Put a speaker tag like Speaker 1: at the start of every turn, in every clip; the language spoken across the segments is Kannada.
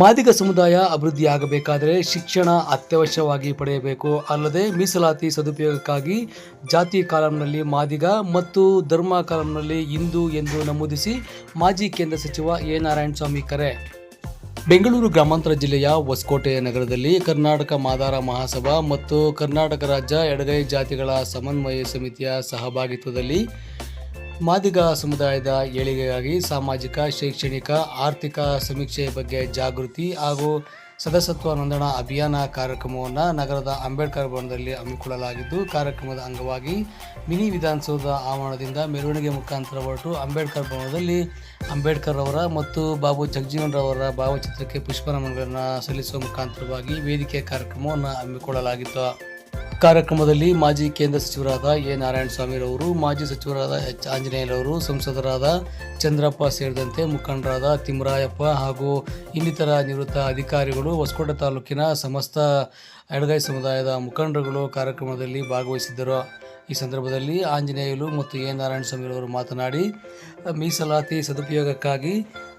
Speaker 1: ಮಾದಿಗ ಸಮುದಾಯ ಅಭಿವೃದ್ಧಿಯಾಗಬೇಕಾದರೆ ಶಿಕ್ಷಣ ಅತ್ಯವಶ್ಯವಾಗಿ ಪಡೆಯಬೇಕು. ಅಲ್ಲದೆ ಮೀಸಲಾತಿ ಸದುಪಯೋಗಕ್ಕಾಗಿ ಜಾತಿ ಕಾಲಂನಲ್ಲಿ ಮಾದಿಗ ಮತ್ತು ಧರ್ಮ ಕಾಲಂನಲ್ಲಿ ಹಿಂದೂ ಎಂದು ನಮೂದಿಸಿ ಮಾಜಿ ಕೇಂದ್ರ ಸಚಿವ ಎ ನಾರಾಯಣಸ್ವಾಮಿ ಕರೆ. ಬೆಂಗಳೂರು ಗ್ರಾಮಾಂತರ ಜಿಲ್ಲೆಯ ಹೊಸಕೋಟೆ ನಗರದಲ್ಲಿ ಕರ್ನಾಟಕ ಮಾದಾರ ಮಹಾಸಭಾ ಮತ್ತು ಕರ್ನಾಟಕ ರಾಜ್ಯ ಎಡಗೈ ಜಾತಿಗಳ ಸಮನ್ವಯ ಸಮಿತಿಯ ಸಹಭಾಗಿತ್ವದಲ್ಲಿ ಮಾದಿಗ ಸಮುದಾಯದ ಏಳಿಗೆಗಾಗಿ ಸಾಮಾಜಿಕ, ಶೈಕ್ಷಣಿಕ, ಆರ್ಥಿಕ ಸಮೀಕ್ಷೆ ಬಗ್ಗೆ ಜಾಗೃತಿ ಹಾಗೂ ಸದಸ್ಯತ್ವ ನೋಂದಣ ಅಭಿಯಾನ ಕಾರ್ಯಕ್ರಮವನ್ನು ನಗರದ ಅಂಬೇಡ್ಕರ್ ಭವನದಲ್ಲಿ ಹಮ್ಮಿಕೊಳ್ಳಲಾಗಿದ್ದು, ಕಾರ್ಯಕ್ರಮದ ಅಂಗವಾಗಿ ಮಿನಿ ವಿಧಾನಸೌಧ ಆವರಣದಿಂದ ಮೆರವಣಿಗೆ ಮುಖಾಂತರ ಹೊರಟು ಅಂಬೇಡ್ಕರ್ ಭವನದಲ್ಲಿ ಅಂಬೇಡ್ಕರ್ ಅವರ ಮತ್ತು ಬಾಬು ಜಗಜೀವನ್ ರವರ ಭಾವಚಿತ್ರಕ್ಕೆ ಪುಷ್ಪನಮನಗಳನ್ನು ಸಲ್ಲಿಸುವ ಮುಖಾಂತರವಾಗಿ ವೇದಿಕೆ ಕಾರ್ಯಕ್ರಮವನ್ನು ಹಮ್ಮಿಕೊಳ್ಳಲಾಗಿತ್ತು. ಕಾರ್ಯಕ್ರಮದಲ್ಲಿ ಮಾಜಿ ಕೇಂದ್ರ ಸಚಿವರಾದ ಎ ನಾರಾಯಣಸ್ವಾಮಿರವರು, ಮಾಜಿ ಸಚಿವರಾದ ಎಚ್ ಆಂಜನೇಯರವರು, ಸಂಸದರಾದ ಚಂದ್ರಪ್ಪ ಸೇರಿದಂತೆ ಮುಖಂಡರಾದ ತಿಮ್ಮರಾಯಪ್ಪ ಹಾಗೂ ಇನ್ನಿತರ ನಿವೃತ್ತ ಅಧಿಕಾರಿಗಳು, ಹೊಸಕೋಟೆ ತಾಲೂಕಿನ ಸಮಸ್ತ ಎಡಗೈ ಸಮುದಾಯದ ಮುಖಂಡರುಗಳು ಕಾರ್ಯಕ್ರಮದಲ್ಲಿ ಭಾಗವಹಿಸಿದ್ದರು. ಈ ಸಂದರ್ಭದಲ್ಲಿ ಆಂಜನೇಯಲು ಮತ್ತು ಎ ನಾರಾಯಣಸ್ವಾಮಿರವರು ಮಾತನಾಡಿ, ಮೀಸಲಾತಿ ಸದುಪಯೋಗಕ್ಕಾಗಿ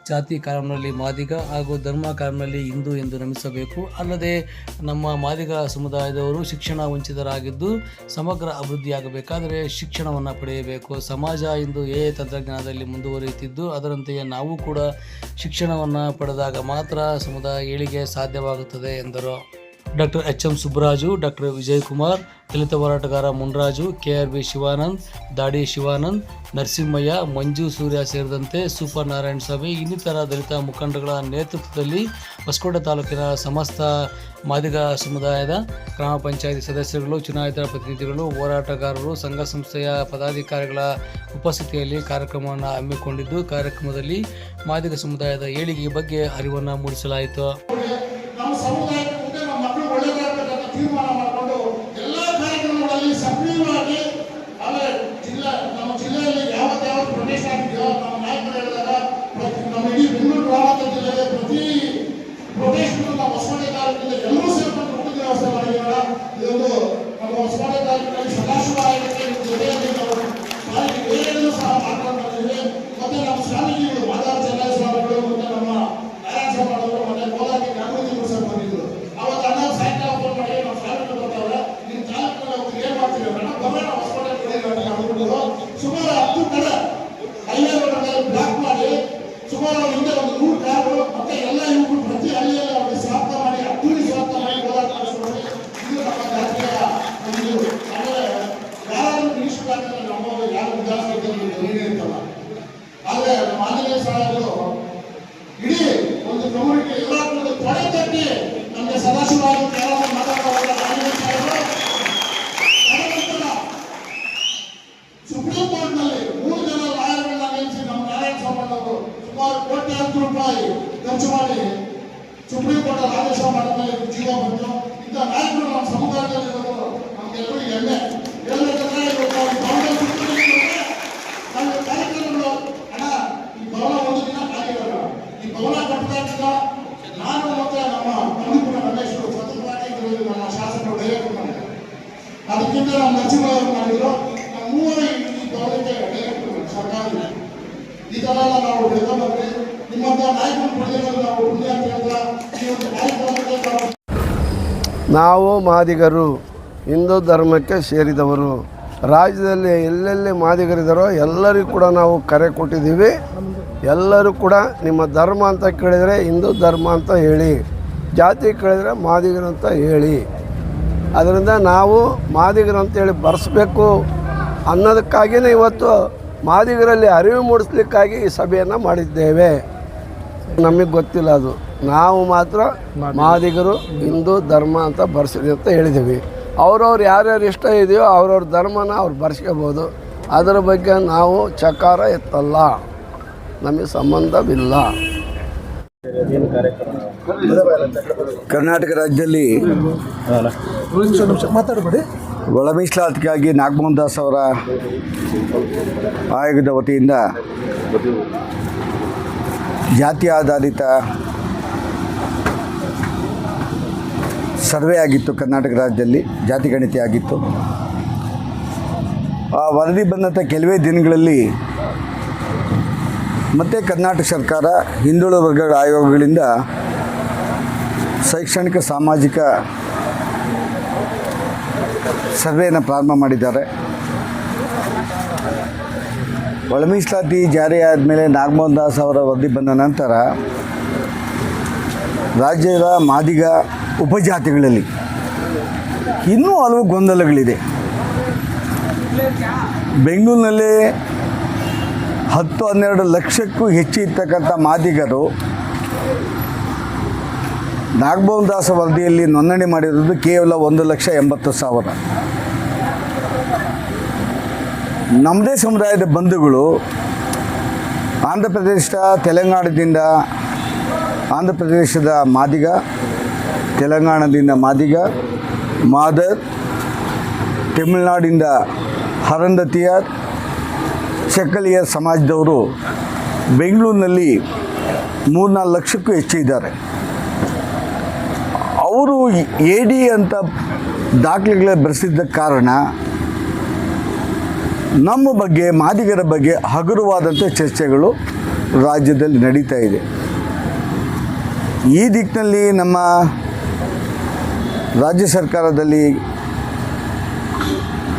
Speaker 1: ಜಾತಿ ಕಾಲಂನಲ್ಲಿ ಮಾದಿಗ ಹಾಗೂ ಧರ್ಮ ಕಾಲಂನಲ್ಲಿ ಹಿಂದೂ ಎಂದು ನಮಿಸಬೇಕು. ಅಲ್ಲದೆ ನಮ್ಮ ಮಾದಿಗ ಸಮುದಾಯದವರು ಶಿಕ್ಷಣ ವಂಚಿತರಾಗಿದ್ದು ಸಮಗ್ರ ಅಭಿವೃದ್ಧಿಯಾಗಬೇಕಾದರೆ ಶಿಕ್ಷಣವನ್ನು ಪಡೆಯಬೇಕು. ಸಮಾಜ ಇಂದು ಎ ತಂತ್ರಜ್ಞಾನದಲ್ಲಿ ಮುಂದುವರಿಯುತ್ತಿದ್ದು, ಅದರಂತೆಯೇ ನಾವು ಕೂಡ ಶಿಕ್ಷಣವನ್ನು ಪಡೆದಾಗ ಮಾತ್ರ ಸಮುದಾಯ ಏಳಿಗೆ ಸಾಧ್ಯವಾಗುತ್ತದೆ ಎಂದರು. Doctor H M Subbaraju, doctor Vijayakumar, ದಲಿತ ಹೋರಾಟಗಾರ Munraju K R B Shivanand, Dadi Shivanand, Narasimhaiah, Manju Surya ಸೇರಿದಂತೆ ಸೂಪರ್ ನಾರಾಯಣ ಸ್ವಾಮಿ, ಇನ್ನಿತರ ದಲಿತ ಮುಖಂಡಗಳ ನೇತೃತ್ವದಲ್ಲಿ ಹೊಸಕೋಟೆ ತಾಲೂಕಿನ ಸಮಸ್ತ ಮಾದಿಗ ಸಮುದಾಯದ ಗ್ರಾಮ ಪಂಚಾಯತಿ ಸದಸ್ಯರುಗಳು, ಚುನಾಯಿತ ಪ್ರತಿನಿಧಿಗಳು, ಹೋರಾಟಗಾರರು, ಸಂಘ ಸಂಸ್ಥೆಯ ಪದಾಧಿಕಾರಿಗಳ ಉಪಸ್ಥಿತಿಯಲ್ಲಿ ಕಾರ್ಯಕ್ರಮವನ್ನು ಹಮ್ಮಿಕೊಂಡಿದ್ದು, ಕಾರ್ಯಕ್ರಮದಲ್ಲಿ ಮಾದಿಗ ಸಮುದಾಯದ ಏಳಿಗೆ ಬಗ್ಗೆ ಅರಿವನ್ನು ಮೂಡಿಸಲಾಯಿತು.
Speaker 2: ನಾವು ನಿಮ್ಮಂತ ನಾಯಕರು ನಾವು ಪುಣ್ಯ ಅಂತ ನಾವು
Speaker 3: ಮಾದಿಗರು, ಹಿಂದೂ ಧರ್ಮಕ್ಕೆ ಸೇರಿದವರು, ರಾಜ್ಯದಲ್ಲಿ ಎಲ್ಲೆಲ್ಲಿ ಮಾದಿಗರಿದ್ದಾರೋ ಎಲ್ಲರಿಗೂ ಕೂಡ ನಾವು ಕರೆ ಕೊಟ್ಟಿದ್ದೀವಿ. ಎಲ್ಲರೂ ಕೂಡ ನಿಮ್ಮ ಧರ್ಮ ಅಂತ ಕೇಳಿದರೆ ಹಿಂದೂ ಧರ್ಮ ಅಂತ ಹೇಳಿ, ಜಾತಿ ಕೇಳಿದರೆ ಮಾದಿಗರು ಅಂತ ಹೇಳಿ. ಅದರಿಂದ ನಾವು ಮಾದಿಗರು ಅಂತೇಳಿ ಬರೆಸ್ಬೇಕು ಅನ್ನೋದಕ್ಕಾಗಿಯೇ ಇವತ್ತು ಮಾದಿಗರಲ್ಲಿ ಅರಿವು ಮೂಡಿಸ್ಲಿಕ್ಕಾಗಿ ಈ ಸಭೆಯನ್ನು ಮಾಡಿದ್ದೇವೆ. ನಮಗೆ ಗೊತ್ತಿಲ್ಲ ಅದು. ನಾವು ಮಾತ್ರ ಮಾದಿಗರು. ಹಿಂದೂ ಧರ್ಮ ಅಂತ ಬರ್ಸಿದೆ ಅಂತ ಹೇಳಿದ್ದೀವಿ ಅವ್ರವ್ರು ಯಾರ್ಯಾರು ಇಷ್ಟ ಇದೆಯೋ ಅವ್ರವ್ರ ಧರ್ಮನ ಅವ್ರು ಬರ್ಸ್ಕೋಬೋದು. ಅದರ ಬಗ್ಗೆ ನಾವು ಚಕಾರ ಎತ್ತಲ್ಲ. ನಮಗೆ ಸಂಬಂಧವಿಲ್ಲ.
Speaker 4: ಕರ್ನಾಟಕ ರಾಜ್ಯದಲ್ಲಿ
Speaker 5: ಮಾತಾಡಬೇಡಿ.
Speaker 4: ಒಳ ಮೀಸಲಾತಿಗಾಗಿ ನಾಗಮೋಹನ್ ದಾಸ್ ಅವರ ಆಯೋಗದ ವತಿಯಿಂದ ಜಾತಿ ಆಧಾರಿತ ಸರ್ವೆ ಆಗಿತ್ತು ಕರ್ನಾಟಕ ರಾಜ್ಯದಲ್ಲಿ, ಜಾತಿ ಗಣಿತ ಆಗಿತ್ತು. ಆ ವರದಿ ಬಂದಂಥ ಕೆಲವೇ ದಿನಗಳಲ್ಲಿ ಮತ್ತೆ ಕರ್ನಾಟಕ ಸರ್ಕಾರ, ಹಿಂದುಳಿದ ವರ್ಗಗಳ ಆಯೋಗಗಳಿಂದ ಶೈಕ್ಷಣಿಕ, ಸಾಮಾಜಿಕ ಸರ್ವೆಯನ್ನು ಪ್ರಾರಂಭ ಮಾಡಿದ್ದಾರೆ. ಒಳ ಮೀಸಲಾತಿ ಜಾರಿಯಾದ ಮೇಲೆ ನಾಗಮೋಹನ್ ದಾಸ್ ಅವರ ವರದಿ ಬಂದ ನಂತರ ರಾಜ್ಯದ ಮಾದಿಗ ಉಪಜಾತಿಗಳಲ್ಲಿ ಇನ್ನೂ ಹಲವು ಗೊಂದಲಗಳಿದೆ. ಬೆಂಗಳೂರಿನಲ್ಲಿ ಹತ್ತು ಹನ್ನೆರಡು ಲಕ್ಷಕ್ಕೂ ಹೆಚ್ಚು ಇರ್ತಕ್ಕಂಥ ಮಾದಿಗರು ನಾಗಮೋಹನ್ ದಾಸ್ ವರದಿಯಲ್ಲಿ ನೋಂದಣಿ ಮಾಡಿರೋದು ಕೇವಲ ಒಂದು ಲಕ್ಷ ಎಂಬತ್ತು ಸಾವಿರ. ನಮ್ಮದೇ ಸಮುದಾಯದ ಬಂಧುಗಳು ಆಂಧ್ರ ಪ್ರದೇಶ, ತೆಲಂಗಾಣದಿಂದ ಆಂಧ್ರ ಪ್ರದೇಶದ ಮಾದಿಗ, ತೆಲಂಗಾಣದಿಂದ ಮಾದಿಗ, ಮಾದರ್, ತಮಿಳುನಾಡಿಂದ ಹರಂದತಿಯರ್ ಚಕ್ಕಲಿಯ ಸಮಾಜದವರು ಬೆಂಗಳೂರಿನಲ್ಲಿ ಮೂರ್ನಾಲ್ಕು ಲಕ್ಷಕ್ಕೂ ಹೆಚ್ಚು ಇದ್ದಾರೆ. ಅವರು ಎ ಡಿ ಅಂತ ದಾಖಲೆಗಳ ಬರೆಸಿದ್ದ ಕಾರಣ ನಮ್ಮ ಬಗ್ಗೆ, ಮಾದಿಗರ ಬಗ್ಗೆ ಹಗುರವಾದಂಥ ಚರ್ಚೆಗಳು ರಾಜ್ಯದಲ್ಲಿ ನಡೀತಾ ಇದೆ. ಈ ದಿಕ್ಕಿನಲ್ಲಿ ನಮ್ಮ ರಾಜ್ಯ ಸರ್ಕಾರದಲ್ಲಿ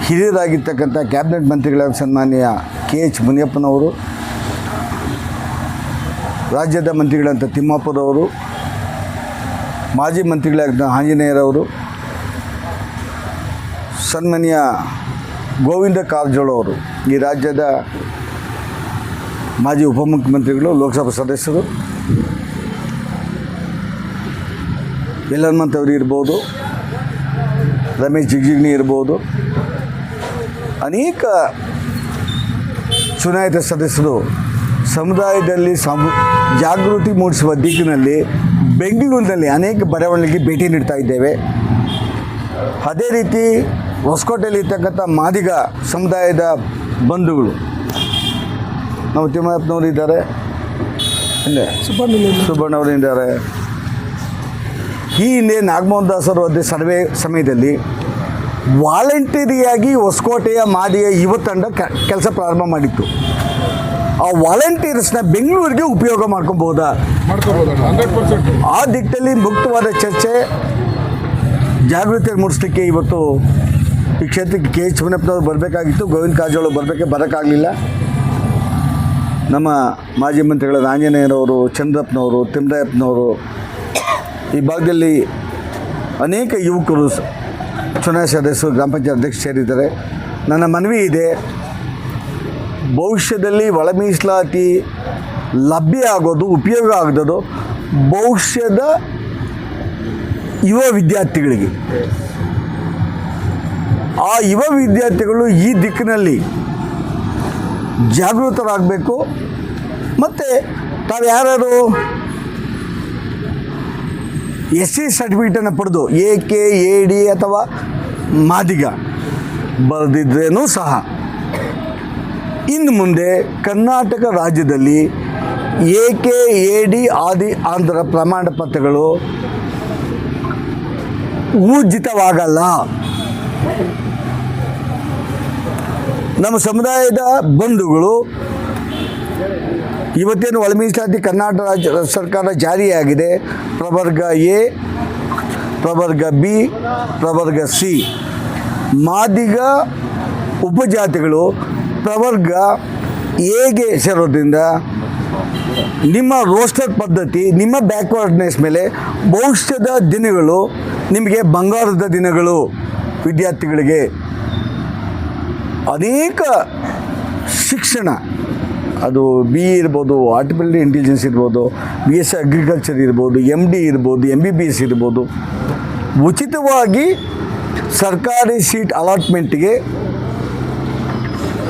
Speaker 4: ಹಿರಿಯರಾಗಿರ್ತಕ್ಕಂಥ ಕ್ಯಾಬಿನೆಟ್ ಮಂತ್ರಿಗಳ ಸನ್ಮಾನ್ಯ ಕೆ ಎಚ್ ಮುನಿಯಪ್ಪನವರು, ರಾಜ್ಯದ ಮಂತ್ರಿಗಳಂಥ ತಿಮ್ಮಾಪುರವರು ಮಾಜಿ ಮಂತ್ರಿಗಳಾಗಿದ್ದ ಆಂಜನೇಯರವರು, ಸನ್ಮಾನ್ಯ ಗೋವಿಂದ ಕಾರಜೋಳ ಅವರು ಈ ರಾಜ್ಯದ ಮಾಜಿ ಉಪಮುಖ್ಯಮಂತ್ರಿಗಳು, ಲೋಕಸಭಾ ಸದಸ್ಯರು ಅವರು ಇರ್ಬೋದು, ರಮೇಶ್ ಜಿಗ್ಜಿಗ್ನಿ ಇರ್ಬೋದು, ಅನೇಕ ಚುನಾಯಿತ ಸದಸ್ಯರು ಸಮುದಾಯದಲ್ಲಿ ಸಮ, ಜಾಗೃತಿ ಮೂಡಿಸುವ ದಿಕ್ಕಿನಲ್ಲಿ ಬೆಂಗಳೂರಿನಲ್ಲಿ ಅನೇಕ ಬರವಣಿಗೆ ಭೇಟಿ ನೀಡ್ತಾ ಇದ್ದೇವೆ. ಅದೇ ರೀತಿ ಹೊಸಕೋಟೆಯಲ್ಲಿ ಇರ್ತಕ್ಕಂಥ ಮಾದಿಗ ಸಮುದಾಯದ ಬಂಧುಗಳು. ನಾವು ತಿಮ್ಮಪ್ಪನವರು ಇದ್ದಾರೆ. ಇಲ್ಲೇ ಸುಬ್ಬಣ್ಣವರು ಇದ್ದಾರೆ. ಈ ಹಿಂದೆ ನಾಗಮೋಹನ್ ದಾಸ್ ಅವರು ಅದೇ ಸರ್ವೆ ಸಮಯದಲ್ಲಿ ವಾಲಂಟರಿಯಾಗಿ ಹೊಸಕೋಟೆಯ ಮಾದಿಯ ಯುವ ತಂಡ ಕೆಲಸ ಪ್ರಾರಂಭ ಮಾಡಿತ್ತು. ಆ ವಾಲಂಟಿಯರ್ಸ್ನ ಬೆಂಗಳೂರಿಗೆ ಉಪಯೋಗ ಮಾಡ್ಕೊಬೋದಾ? ಆ ದಿಕ್ಕಲ್ಲಿ ಮುಕ್ತವಾದ ಚರ್ಚೆ. ಜಾಗೃತಿ ಮೂಡಿಸ್ಲಿಕ್ಕೆ ಇವತ್ತು ಈ ಕ್ಷೇತ್ರಕ್ಕೆ ಕೆ ಎಚ್ ಮುನಪ್ಪನವ್ರು ಬರಬೇಕಾಗಿತ್ತು. ಗೋವಿಂದ ಕಾರಜೋಳ ಬರಬೇಕೆ ಬರೋಕ್ಕಾಗಲಿಲ್ಲ. ನಮ್ಮ ಮಾಜಿ ಮಂತ್ರಿಗಳಾದ ಆಂಜನೇಯರವರು ಚಂದ್ರಪ್ಪನವರು ತಿಮ್ಮರಾಯಪ್ಪನವರು ಈ ಭಾಗದಲ್ಲಿ ಅನೇಕ ಯುವಕರು ಚುನಾಯಿತ ಸದಸ್ಯರು ಗ್ರಾಮ ಪಂಚಾಯತ್ ಅಧ್ಯಕ್ಷ ಸೇರಿದ್ದಾರೆ. ನನ್ನ ಮನವಿ ಇದೆ. ಭವಿಷ್ಯದಲ್ಲಿ ಒಳ ಮೀಸಲಾತಿ ಲಭ್ಯ ಆಗೋದು, ಉಪಯೋಗ ಆಗದೋದು ಭವಿಷ್ಯದ ಯುವ ವಿದ್ಯಾರ್ಥಿಗಳಿಗೆ. ಆ ಯುವ ವಿದ್ಯಾರ್ಥಿಗಳು ಈ ದಿಕ್ಕಿನಲ್ಲಿ ಜಾಗೃತರಾಗಬೇಕು. ಮತ್ತು ತಾವು ಯಾರು ಎಸ್ ಸಿ ಸರ್ಟಿಫಿಕೇಟನ್ನು ಪಡೆದು ಎ ಕೆ ಎ ಡಿ ಅಥವಾ ಮಾದಿಗ ಬರೆದಿದ್ರೇನೂ ಸಹ ಇನ್ನು ಮುಂದೆ ಕರ್ನಾಟಕ ರಾಜ್ಯದಲ್ಲಿ ಎ ಕೆ, ಎ ಡಿ ಆದಿ ಆಂಧ್ರ ಪ್ರಮಾಣ ಪತ್ರಗಳು ಊರ್ಜಿತವಾಗಲ್ಲ. ನಮ್ಮ ಸಮುದಾಯದ ಬಂಧುಗಳು ಇವತ್ತೇನು ಒಳ ಮೀಸಲಾತಿ ಕರ್ನಾಟಕ ರಾಜ್ಯ ಸರ್ಕಾರ ಜಾರಿಯಾಗಿದೆ. ಪ್ರವರ್ಗ ಎ, ಪ್ರವರ್ಗ ಬಿ, ಪ್ರವರ್ಗ ಸಿ. ಮಾದಿಗ ಉಪಜಾತಿಗಳು ಪ್ರವರ್ಗ ಹೇಗೆ ಸೇರೋದ್ರಿಂದ ನಿಮ್ಮ ರೋಸ್ಟರ್ ಪದ್ಧತಿ, ನಿಮ್ಮ ಬ್ಯಾಕ್ವರ್ಡ್ನೆಸ್ ಮೇಲೆ ಭವಿಷ್ಯದ ದಿನಗಳು ನಿಮಗೆ ಬಂಗಾರದ ದಿನಗಳು ವಿದ್ಯಾರ್ಥಿಗಳಿಗೆ. ಅನೇಕ ಶಿಕ್ಷಣ, ಅದು ಬಿ ಇ ಇರ್ಬೋದು ಆರ್ಟಿಫಿಷಿಯಲ್ ಇಂಟೆಲಿಜೆನ್ಸ್ ಇರ್ಬೋದು ಬಿ ಎಸ್ ಸಿ ಅಗ್ರಿಕಲ್ಚರ್ ಇರ್ಬೋದು ಎಂ ಡಿ ಇರ್ಬೋದು ಎಂ ಬಿ ಬಿ ಎಸ್ ಇರ್ಬೋದು. ಉಚಿತವಾಗಿ ಸರ್ಕಾರಿ ಸೀಟ್ ಅಲಾಟ್ಮೆಂಟ್ಗೆ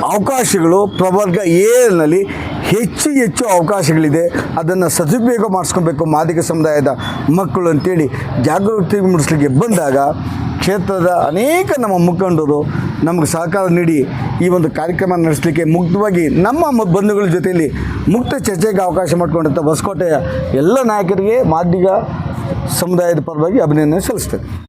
Speaker 4: ಅವಕಾಶಗಳು ಪ್ರವರ್ಗ ಎನಲ್ಲಿ ಹೆಚ್ಚು ಹೆಚ್ಚು ಅವಕಾಶಗಳಿದೆ. ಅದನ್ನು ಸದುಪಯೋಗ ಮಾಡಿಸ್ಕೊಬೇಕು ಮಾದಿಗ ಸಮುದಾಯದ ಮಕ್ಕಳು ಅಂತೇಳಿ ಜಾಗೃತಿ ಮೂಡಿಸ್ಲಿಕ್ಕೆ ಬಂದಾಗ ಕ್ಷೇತ್ರದ ಅನೇಕ ನಮ್ಮ ಮುಖಂಡರು ನಮಗೆ ಸಹಕಾರ ನೀಡಿ ಈ ಒಂದು ಕಾರ್ಯಕ್ರಮ ನಡೆಸಲಿಕ್ಕೆ ಮುಕ್ತವಾಗಿ ನಮ್ಮ ಬಂಧುಗಳ ಜೊತೆಯಲ್ಲಿ ಮುಕ್ತ ಚರ್ಚೆಗೆ ಅವಕಾಶ ಮಾಡಿಕೊಂಡಂಥ ಹೊಸಕೋಟೆಯ ಎಲ್ಲ ನಾಯಕರಿಗೆ ಮಾದಿಗ ಸಮುದಾಯದ ಪರವಾಗಿ ಅಭಿನಂದನೆ ಸಲ್ಲಿಸ್ತೇನೆ.